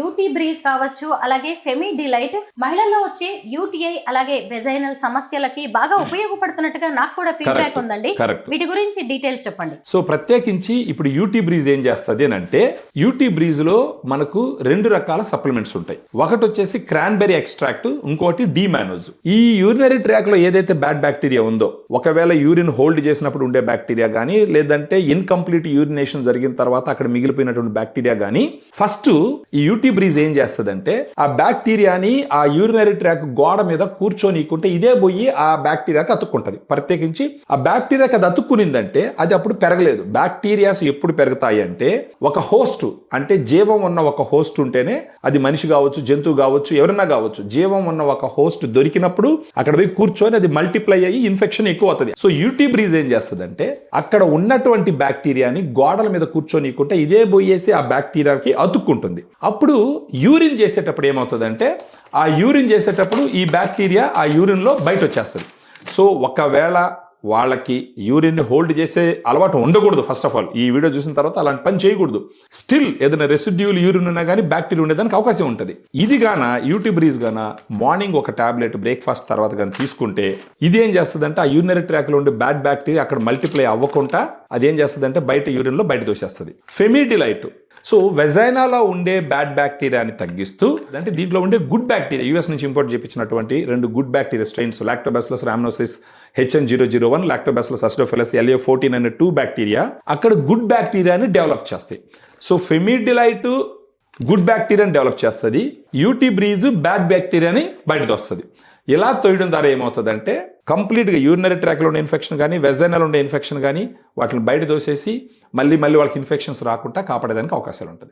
UT breeze కావచ్చు అలాగే ఫెమి delight మహిళల్లో వచ్చే యూటీఐ అలాగే వెజైనల్ సమస్యలకి బాగా ఉపయోగపడుతున్నట్టుగా నాకు కూడా ఫీడ్బ్యాక్. ఉందండి. వీటి గురించి డీటెయిల్స్ చెప్పండి. సో ప్రత్యేకించి ఇప్పుడు యూటీ బ్రీజ్ ఏం చేస్తుంది అని అంటే యూటీ బ్రీజ్లో మనకు రెండు రకాల సప్లిమెంట్స్ ఉంటాయి. ఒకటి వచ్చేసి క్రాన్బెరీ ఎక్స్ట్రాక్ట్ ఇంకోటి డీమానోజ్ ఈ యూరినరీ ట్రాక్లో ఏదైతే బ్యాడ్ బ్యాక్టీరియా ఉందో ఒకవేళ యూరిన్ హోల్డ్ చేసినప్పుడు ఉండే బ్యాక్టీరియా కానీ లేదంటే ఇన్కంప్లీట్ యూరినేషన్ జరిగిన తర్వాత అక్కడ మిగిలిపోయినటువంటి బ్యాక్టీరియా కానీ ఫస్ట్ ఈ యూటీ బ్రీజ్ ఏం చేస్తుందంటే ఆ బ్యాక్టీరియాని ఆ యూరినరీ ట్రాక్ గోడ మీద కూర్చొనికుంటే ఇదే పోయి ఆ బ్యాక్టీరియాకి అతుక్కుంటుంది. ప్రత్యేకించి ఆ బ్యాక్టీరియాకి అది అతుక్కునిందంటే అది అప్పుడు పెరగలేదు. బ్యాక్టీరియాస్ ఎప్పుడు పెరుగుతాయి అంటే ఒక హోస్ట్ అంటే జీవం ఉన్న ఒక హోస్ట్ ఉంటేనే అది మనిషి కావచ్చు జంతువు కావచ్చు ఎవరైనా కావచ్చు జీవం ఉన్న ఒక హోస్ట్ దొరికినప్పుడు అక్కడ పోయి కూర్చొని అది మల్టిప్లై అయ్యి ఇన్ఫెక్షన్ ఎక్కువ అవుతుంది సో యూటీ బ్రీజ్ ఏం చేస్తుందంటే అక్కడ ఉన్నటువంటి బ్యాక్టీరియాని గోడల మీద కూర్చొనికుంటే ఇదే పోయేసి ఆ బ్యాక్టీరియాకి అతుక్కుంటుంది. అప్పుడు యూరిన్ చేసేటప్పుడు ఏమవుతుందంటే ఆ యూరిన్ చేసేటప్పుడు ఈ బ్యాక్టీరియా ఆ యూరిన్లో బయట వచ్చేస్తుంది సో ఒకవేళ వాళ్ళకి యూరిన్ హోల్డ్ చేసే అలవాటు ఉండకూడదు ఫస్ట్ ఆఫ్ ఆల్ ఈ వీడియో చూసిన తర్వాత అలాంటి పని చేయకూడదు. స్టిల్ ఏదైనా రెసిడ్యూల్ యూరిన్ ఉన్నా కానీ బ్యాక్టీరియా ఉండేదానికి అవకాశం ఉంటుంది. ఇది గాన యూట్యూబ్ రీజ్ గాన మార్నింగ్ ఒక టాబ్లెట్ బ్రేక్ఫాస్ట్ తర్వాత కానీ తీసుకుంటే ఇది ఏం చేస్తుందంటే ఆ యూరినరీ ట్రాక్లో ఉండే బ్యాడ్ బ్యాక్టీరియా అక్కడ మల్టిప్లై అవ్వకుండా అది ఏం చేస్తుందంటే బయట యూరిన్లో బయట దోసేస్తుంది. ఫెమిడిలైట్. సో వెజైనాలో ఉండే బ్యాడ్ బ్యాక్టీరియాని తగ్గిస్తూ అంటే దీంట్లో ఉండే గుడ్ బ్యాక్టీరియా యూఎస్ నుంచి ఇంపోర్ట్ చేయించినటువంటి రెండు good bacteria strains lactobacillus rhamnosus HN zero zero one lactobacillus acidophilus LA fourteen అనే టూ బ్యాక్టీరియా అక్కడ గుడ్ బ్యాక్టీరియాని డెవలప్ చేస్తాయి. సో ఫెమిడిలైట్ గుడ్ బ్యాక్టీరియాని డెవలప్ చేస్తుంది. యూటీ బ్రీజ్ బ్యాడ్ బ్యాక్టీరియాని బయటకు వస్తుంది ఇలా తోయడం ద్వారా ఏమవుతుందంటే కంప్లీట్గా యూరినరీ ట్రాక్లో ఉండే ఇన్ఫెక్షన్ కానీ వెజైనల్ ఉండే ఇన్ఫెక్షన్ కానీ వాటిని బయట దోసేసి మళ్ళీ మళ్ళీ వాళ్ళకి ఇన్ఫెక్షన్స్ రాకుండా కాపాడేదానికి అవకాశాలు ఉంటుంది